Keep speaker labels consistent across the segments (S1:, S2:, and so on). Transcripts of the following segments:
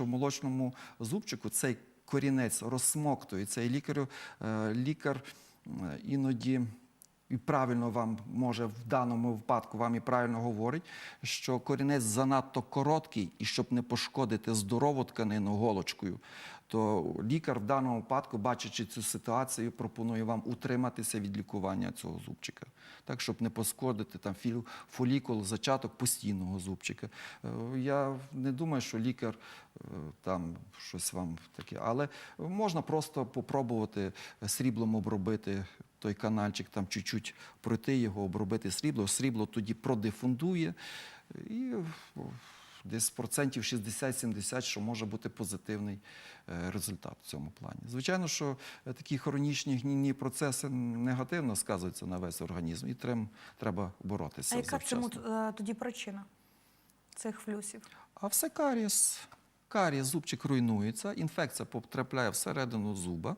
S1: що в молочному зубчику цей корінець розсмоктується, і лікарю, е, лікар е, іноді і правильно вам може в даному випадку вам і правильно говорить, що корінець занадто короткий, і щоб не пошкодити здорову тканину голочкою, то лікар в даному випадку, бачачи цю ситуацію, пропонує вам утриматися від лікування цього зубчика, так щоб не пошкодити там фолікул, зачаток постійного зубчика. Е, Я не думаю, що лікар е, там щось вам таке, але можна просто попробувати сріблом обробити той канальчик, там чуть-чуть пройти його, обробити срібло. Срібло тоді продифундує і о, десь процентів 60-70, що може бути позитивний е, результат в цьому плані. Звичайно, що е, такі хронічні гнійні процеси негативно сказуються на весь організм, і трем, треба боротися.
S2: А яка
S1: завчасно.
S2: цьому е, тоді причина цих флюсів?
S1: А все карієс. Карієс, зубчик руйнується, інфекція потрапляє всередину зуба.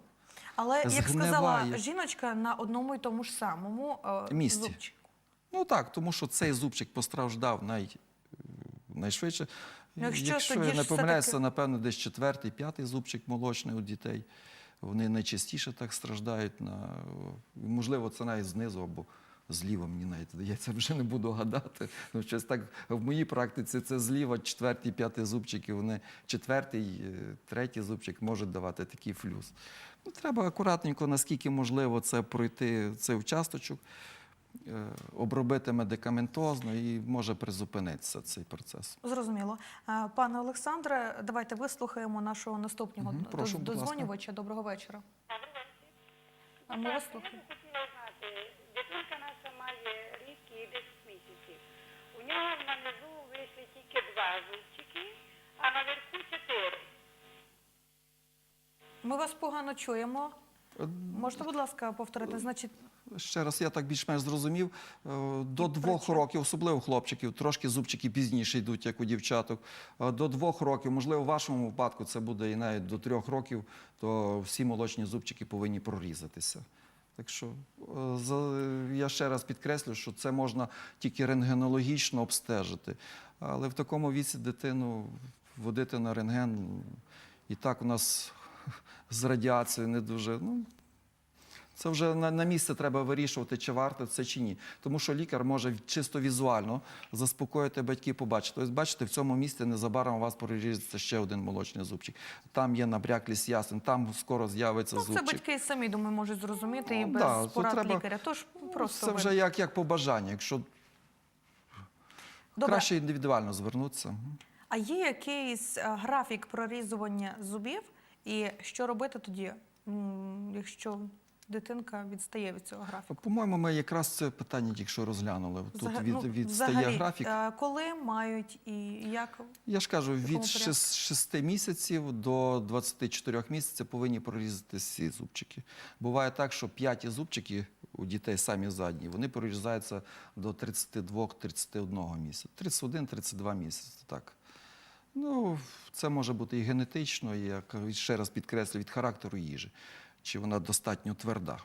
S2: Але як сказала жіночка, на одному і тому ж самому е,
S1: Місці.
S2: зубчику.
S1: Ну так, тому що цей зубчик постраждав най, найшвидше.
S2: Ну, якщо
S1: Якщо я не помиляюся,
S2: все-таки-
S1: напевно, десь четвертий, п'ятий зубчик молочний у дітей. Вони найчастіше так страждають. На... Можливо, це навіть знизу або зліва, мені навіть здається, вже не буду гадати. Ну, щось так в моїй практиці це зліва, четвертий, п'ятий зубчики, вони четвертий, е, третій зубчик можуть давати такий флюс. Ну, треба акуратненько, наскільки можливо, це пройти цей участочок, обробити медикаментозно і може призупинитися цей процес.
S2: Зрозуміло. Е, Пане Олександре, давайте вислухаємо нашого наступного доз-
S1: прошу,
S2: дозвонювача. Доброго вечора. А ми вас
S3: Я
S2: слухаємо.
S3: би хотіла знати, дитинка наша має рік і 10 місяців. У нього на низу вийшли тільки два зубчики, а наверху чотири.
S2: Ми вас погано чуємо.
S1: Е,
S2: Можете, будь ласка, повторити? Значить,
S1: Ще раз, я так більш-менш зрозумів. Е, До двох років, особливо хлопчиків, трошки зубчики пізніше йдуть, як у дівчаток. Е, До двох років, можливо, в вашому випадку це буде і навіть до трьох років, то всі молочні зубчики повинні прорізатися. Так що е, я ще раз підкреслю, що це можна тільки рентгенологічно обстежити. Але в такому віці дитину водити на рентген і так у нас з радіацією не дуже. Ну, це вже на, на місце треба вирішувати, чи варто це чи ні. Тому що лікар може чисто візуально заспокоїти батьків, побачити. Ось бачите, в цьому місці незабаром у вас проріжеться ще один молочний зубчик. Там є набряклість ясен, там скоро з'явиться
S2: ну, це батьки самі думаю, можуть зрозуміти і
S1: Ну,
S2: без
S1: да,
S2: порад
S1: треба-
S2: лікаря. Тож просто
S1: Це вже як, як по бажанню. Якщо
S2: Добре.
S1: краще індивідуально звернутися.
S2: А є якийсь е, графік прорізування зубів, і що робити тоді, якщо дитинка відстає від цього графіку?
S1: По-моєму, ми якраз це питання тільки розглянули. Тут
S2: Взага-
S1: від,
S2: ну,
S1: відстає
S2: взагалі,
S1: графік.
S2: е, Коли мають і як?
S1: Я ж кажу, від
S2: порядку?
S1: 6 місяців до 24 місяців повинні прорізати всі зубчики. Буває так, що п'яті зубчики у дітей самі задні, вони прорізаються до 32-31 місяця. 31-32 місяці, так. Ну, це може бути і генетично, і, як ще раз підкреслю, від характеру їжі. Чи вона достатньо тверда.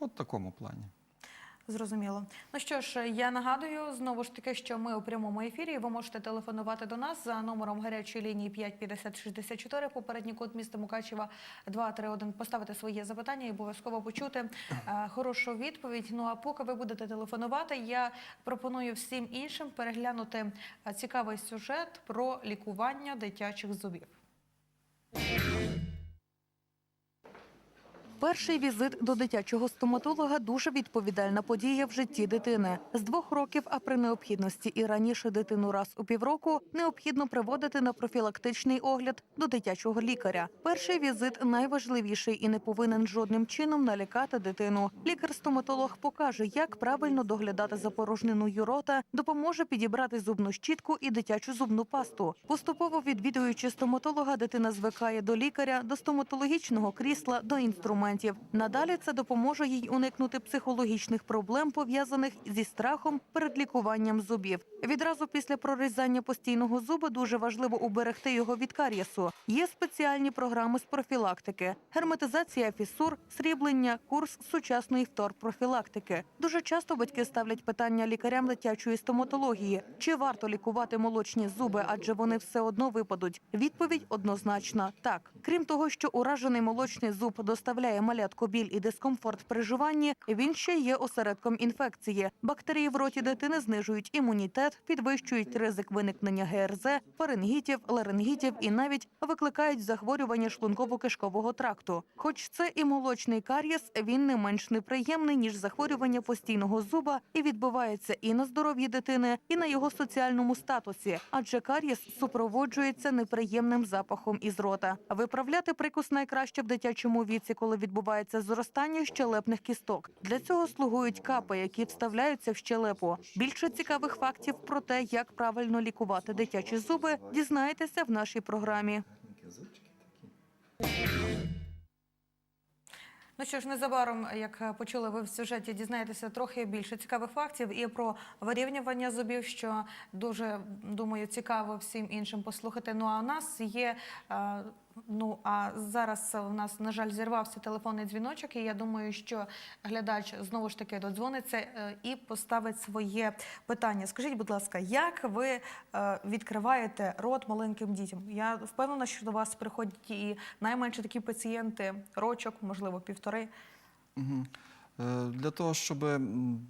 S1: От в такому плані.
S2: Зрозуміло. Ну що ж, я нагадую знову ж таки, що ми у прямому ефірі. Ви можете телефонувати до нас за номером гарячої лінії 55064, попередній код міста Мукачева 231, поставити своє запитання і обов'язково почути е, хорошу відповідь. Ну а поки ви будете телефонувати, я пропоную всім іншим переглянути е, цікавий сюжет про лікування дитячих зубів. Перший візит до дитячого стоматолога дуже відповідальна подія в житті дитини. З двох років, а при необхідності і раніше дитину раз у півроку необхідно приводити на профілактичний огляд до дитячого лікаря. Перший візит найважливіший і не повинен жодним чином налякати дитину. Лікар-стоматолог покаже, як правильно доглядати за порожниною рота, допоможе підібрати зубну щітку і дитячу зубну пасту. Поступово відвідуючи стоматолога, дитина звикає до лікаря, до стоматологічного крісла, до інструментів. Пацієнтів. Надалі це допоможе їй уникнути психологічних проблем, пов'язаних зі страхом перед лікуванням зубів. Відразу після прорізання постійного зуба дуже важливо уберегти його від карієсу. Є спеціальні програми з профілактики, герметизація фісур, сріблення, курс сучасної вторпрофілактики. Дуже часто батьки ставлять питання лікарям дитячої стоматології: чи варто лікувати молочні зуби, адже вони все одно випадуть. Відповідь однозначна так. Крім того, що уражений молочний зуб доставляє малятку біль і дискомфорт при жуванні, він ще є осередком інфекції. Бактерії в роті дитини знижують імунітет, підвищують ризик виникнення ГРЗ, фарингітів, ларингітів і навіть викликають захворювання шлунково-кишкового тракту. Хоч це і молочний карієс, він не менш неприємний ніж захворювання постійного зуба і відбувається і на здоров'ї дитини, і на його соціальному статусі, адже карієс супроводжується неприємним запахом із рота. Виправляти прикус найкраще в дитячому віці, коли відбувається зростання щелепних кісток. Для цього слугують капи, які вставляються в щелепу. Більше цікавих фактів про те, як правильно лікувати дитячі зуби, дізнаєтеся в нашій програмі.
S4: Ну що ж, незабаром, як е, почули ви в сюжеті, дізнаєтеся трохи більше цікавих фактів і про вирівнювання зубів, що дуже думаю цікаво всім іншим послухати. Ну а у нас є. Е, Ну а зараз у нас на жаль зірвався телефонний дзвіночок, і я думаю, що глядач знову ж таки додзвониться е, і поставить своє питання. Скажіть, будь ласка, як ви е, відкриваєте рот маленьким дітям? Я впевнена, що до вас приходять і найменше такі пацієнти, рочок, можливо, півтори.
S1: Е, Для того, щоб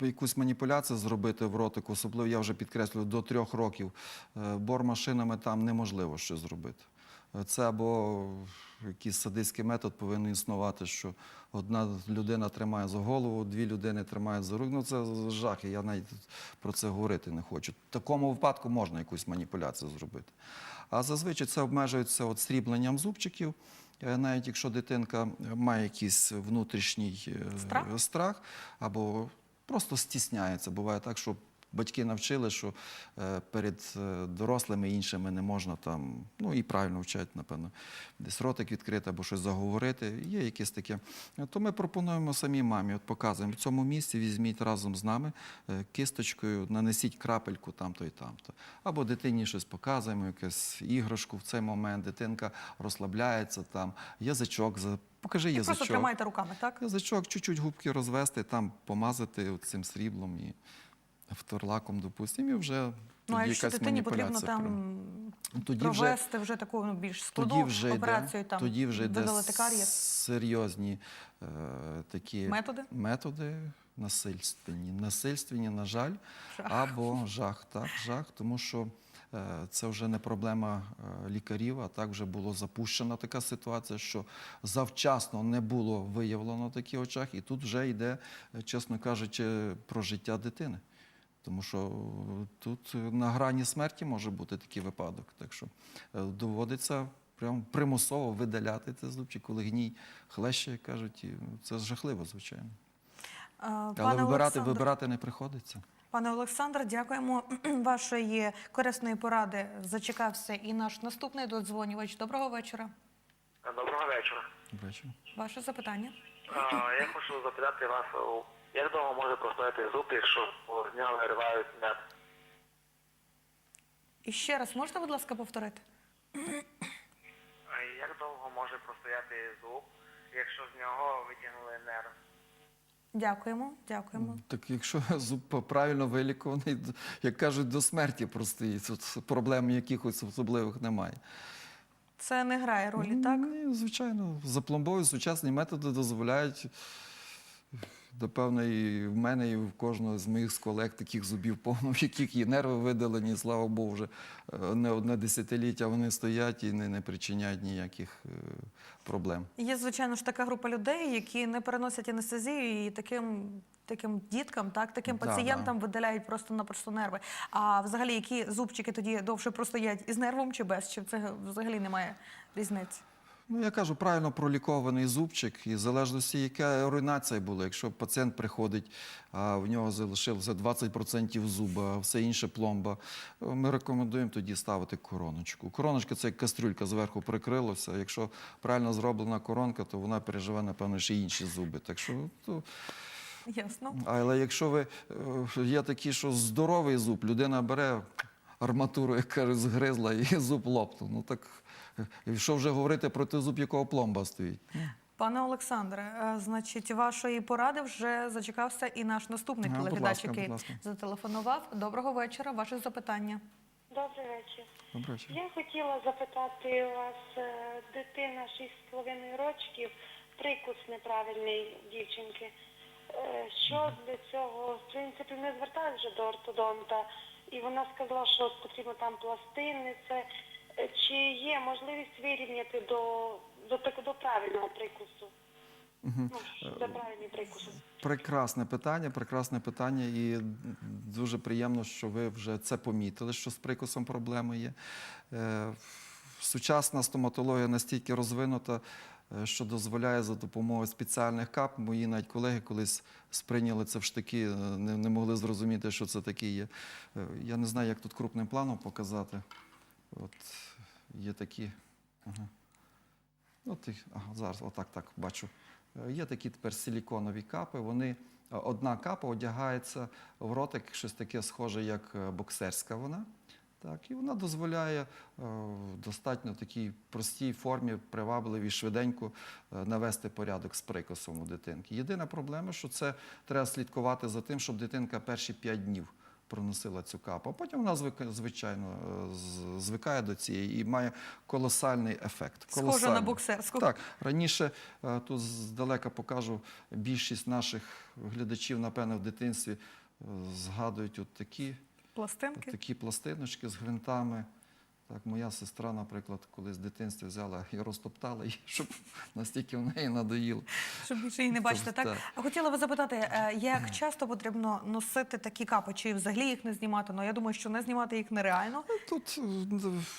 S1: якусь маніпуляцію зробити в ротику, особливо я вже підкреслюю, до трьох років е, бормашинами там неможливо щось зробити. Це або якийсь садистський метод повинен існувати, що одна людина тримає за голову, дві людини тримають за руку. Ну це жах, і я навіть про це говорити не хочу. В такому випадку можна якусь маніпуляцію зробити. А зазвичай це обмежується от срібленням зубчиків. Е, Навіть якщо дитинка має якийсь внутрішній е,
S4: Страх?
S1: страх або просто стісняється. Буває так, що батьки навчили, що е, перед е, дорослими іншими не можна там, ну і правильно вчать, напевно, десь ротик відкрити або щось заговорити. Є якесь таке. Е, То ми пропонуємо самій мамі, от показуємо в цьому місці, візьміть разом з нами кисточкою, нанесіть крапельку там-то і там-то. Або дитині щось показуємо, якусь іграшку в цей момент, дитинка розслабляється там, язичок, покажи
S4: І
S1: язичок.
S4: просто тримаєте руками, так?
S1: Язичок, чуть-чуть губки розвести, там помазати цим сріблом і вторлаком, допустимо, і вже
S4: Ну
S1: тоді якась
S4: дитині потрібно
S1: маніпуляція
S4: там
S1: тоді вже,
S4: провести вже таку ну, більш
S1: тоді вже
S4: операцію,
S1: йде,
S4: там
S1: тоді вже йде
S4: видалити
S1: серйозні е, такі
S4: методи.
S1: методи насильственні. Насильственні, на жаль,
S4: Жах.
S1: або жах, так, жах, тому що е, це вже не проблема е, лікарів, а так вже було запущена така ситуація, що завчасно не було виявлено такі очах, і тут вже йде, е, чесно кажучи, про життя дитини. Тому що тут на грані смерті може бути такий випадок. Так що е, доводиться прям примусово видаляти цей зубчик, коли гній хлеще, як кажуть, і це жахливо, звичайно.
S4: Е,
S1: Але вибирати,
S4: Олександре,
S1: вибирати не приходиться.
S4: Пане Олександр, дякуємо вашої корисної поради. Зачекався і наш наступний додзвонювач. Доброго вечора.
S5: Доброго вечора.
S1: Бачу.
S4: Ваше запитання.
S5: А, Я хочу запитати вас, як довго може простояти зуб, якщо з нього виривають мед?
S4: І ще раз можете, будь ласка, повторити?
S5: Як довго може простояти зуб, якщо з нього витягнули нерв?
S4: Дякуємо, дякуємо.
S1: Так якщо зуб правильно вилікуваний, як кажуть, до смерті простоїть. Проблем якихось особливих немає.
S4: Це не грає ролі, так?
S1: Ні, звичайно, запломбовують сучасні методи дозволяють. Напевно, і в мене, і в кожного з моїх колег таких зубів повно, в яких є нерви видалені, слава Богу, вже е, не одне десятиліття вони стоять і не, не причиняють ніяких е, проблем.
S4: Є, звичайно ж, така група людей, які не переносять анестезію і таким. Таким діткам, так, таким
S1: Да,
S4: пацієнтам видаляють просто-напросто нерви. А взагалі, які зубчики тоді довше простоять із нервом чи без? Чи це взагалі немає різниці?
S1: Ну, я кажу, правильно пролікований зубчик, і в залежності, яка руйнація була. Якщо пацієнт приходить, а в нього залишилося 20% зуба, все інше пломба, ми рекомендуємо тоді ставити короночку. Короночка це як кастрюлька зверху прикрилося. Якщо правильно зроблена коронка, то вона переживе, напевно, ще інші зуби. Так що, то,
S4: Ясно.
S1: але якщо ви е, є такі, що здоровий зуб, людина бере арматуру, як кажуть, згризла і зуб лопнув. Ну так що вже говорити про той зуб, якого пломба стоїть?
S4: Пане Олександре, е, значить, вашої поради вже зачекався і наш наступний
S1: Ага,
S4: телеглядач, який зателефонував. Доброго вечора. Ваше запитання.
S3: Добрий вечір.
S1: Добре. вечір.
S3: Я хотіла запитати у вас е, дитина 6,5 рочків, прикус неправильний дівчинки. Е, Що для цього? В принципі, ми зверталися вже до ортодонта, і вона сказала, що потрібно там пластини. Це чи є можливість вирівняти до, до, до правильного прикусу? Ну, до правильний прикус.
S1: Прекрасне питання, прекрасне питання, і дуже приємно, що ви вже це помітили, що з прикусом проблеми є. Е, Сучасна стоматологія настільки розвинута, е, що дозволяє за допомогою спеціальних кап. Мої навіть колеги колись сприйняли це в штики, е, не, не могли зрозуміти, що це таке є. Я не знаю, як тут крупним планом показати. От є такі. Ага. Їх, ага, зараз, отак так бачу. Е, Є такі тепер силіконові капи. Вони е, одна капа одягається в ротик, щось таке схоже, як е, боксерська вона. Так, і вона дозволяє в достатньо такій простій формі, привабливій, швиденько навести порядок з прикосом у дитинки. Єдина проблема, що це треба слідкувати за тим, щоб дитинка перші 5 днів проносила цю капу. А потім вона звичайно е, звикає до цієї і має колосальний ефект.
S4: Схоже на
S1: Колосальний.
S4: боксерську.
S1: Так, раніше е, тут здалека покажу більшість наших глядачів, напевно, в дитинстві е, згадують от такі,
S4: Пластинки.
S1: такі пластиночки з гвинтами. Так, моя сестра, наприклад, колись в дитинстві взяла і розтоптала її, щоб настільки в неї надоїло.
S4: Щоб більше її не бачите, так?
S1: Так.
S4: А хотіла ви запитати, е, як часто потрібно носити такі капи, чи взагалі їх не знімати? Ну я думаю, що не знімати їх нереально.
S1: Тут е,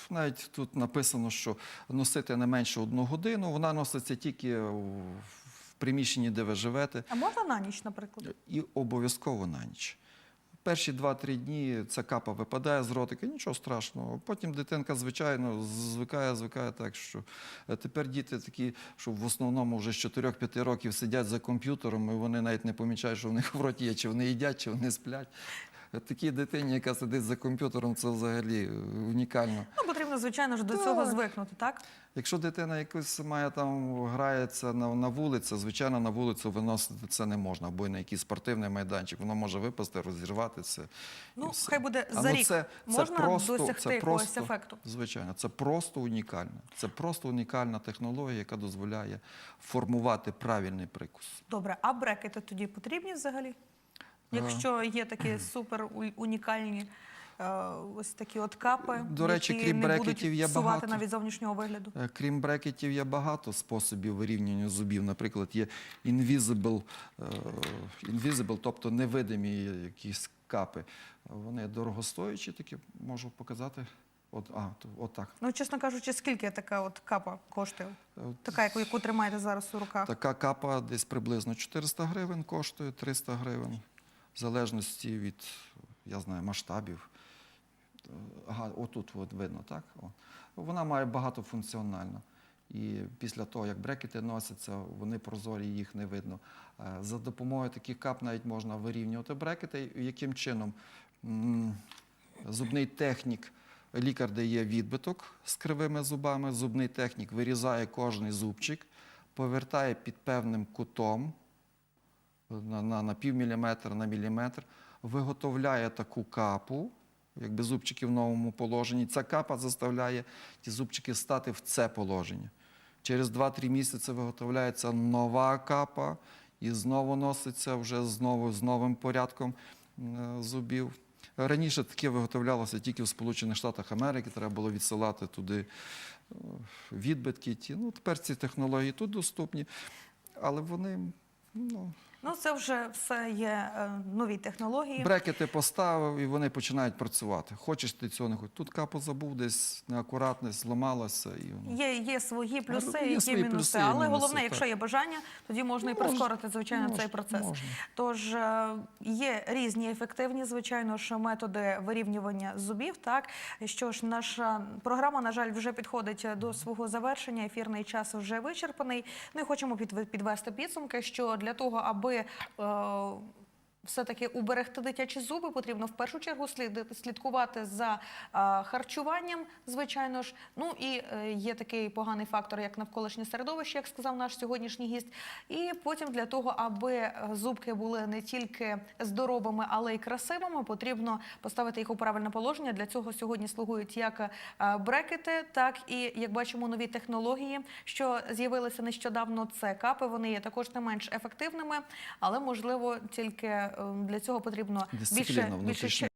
S1: навіть тут написано, що носити не менше одну годину. Вона носиться тільки в приміщенні, де ви живете.
S4: А можна на ніч, наприклад?
S1: і обов'язково на ніч. Перші 2-3 дні ця капа випадає з ротика, нічого страшного. Потім дитинка, звичайно, звикає, звикає так, що е, тепер діти такі, що в основному вже з 4-5 років сидять за комп'ютером, і вони навіть не помічають, що в них в роті є, чи вони їдять, чи вони сплять. Такій дитині, яка сидить за комп'ютером, це взагалі е, унікально.
S4: Ну, потрібно, звичайно ж, до цього звикнути, так?
S1: Якщо дитина якось має там грається на, на вулиці, звичайно, на вулицю виносити це не можна, або на якийсь спортивний майданчик, воно може випасти, розірватися.
S4: Ну, хай буде
S1: А
S4: за
S1: ну,
S4: рік.
S1: це, це
S4: Можна
S1: просто,
S4: досягти
S1: це
S4: якогось
S1: просто,
S4: ефекту?
S1: Звичайно, це просто унікально. Це просто унікальна технологія, яка дозволяє формувати правильний прикус.
S4: Добре, а брекети тоді потрібні взагалі? Якщо є такі супер унікальні е, ось такі от капи,
S1: До речі,
S4: які
S1: крім
S4: не
S1: брекетів
S4: будуть
S1: є
S4: псувати
S1: багато.
S4: навіть зовнішнього вигляду.
S1: Е, Крім брекетів, є багато способів вирівнювання зубів. Наприклад, є invisible, е, invisible, тобто невидимі якісь капи. Вони дорогостоячі, такі можу показати. От, а, то- от так.
S4: Ну, чесно кажучи, скільки така от капа коштує? Така, яку, яку тримаєте зараз у руках?
S1: Така капа десь приблизно 400 гривень коштує, 300 гривень, в залежності від, я знаю, масштабів. Отут от видно, так? О. Вона має багатофункціональну. І після того, як брекети носяться, вони прозорі, їх не видно. Е, За допомогою таких кап навіть можна вирівнювати брекети. Яким чином? Зубний технік, лікар дає відбиток з кривими зубами, зубний технік вирізає кожний зубчик, повертає під певним кутом на, на, на пів міліметра, на міліметр, виготовляє таку капу, якби зубчики в новому положенні. Ця капа заставляє ті зубчики стати в це положення. Через 2-3 місяці виготовляється нова капа і знову носиться вже знову з новим порядком е, зубів. Раніше таке виготовлялося тільки в Сполучених Штатах Америки, треба було відсилати туди е, відбитки. Ті. Ну, тепер ці технології тут доступні, але вони ну,
S2: Ну це вже все є е, нові технології.
S1: Брекети поставив і вони починають працювати. Хочеш ти цього не хочеш. Тут капу забув, десь неакуратне, зламалося. І воно.
S2: Є, є свої плюси,
S1: Є
S2: є,
S1: свої
S2: мінуси,
S1: плюси
S2: але
S1: мінуси,
S2: головне,
S1: так.
S2: якщо є бажання, тоді можна і прискорити звичайно цей процес.
S1: можна.
S2: Тож е, є різні ефективні, звичайно ж, методи вирівнювання зубів. Так що ж, наша програма, на жаль, вже підходить до свого завершення. Ефірний час вже вичерпаний. Ну і хочемо підве- підвести підсумки, що для того, аби е, все-таки уберегти дитячі зуби, потрібно в першу чергу слід- слідкувати за харчуванням, звичайно ж. Ну і е, є такий поганий фактор, як навколишнє середовище, як сказав наш сьогоднішній гість. І потім для того, аби е, зубки були не тільки здоровими, але й красивими, потрібно поставити їх у правильне положення. Для цього сьогодні слугують як е, брекети, так і як бачимо нові технології, що з'явилися нещодавно. Це капи. Вони є також не менш ефективними, але можливо тільки для цього потрібно більше більше.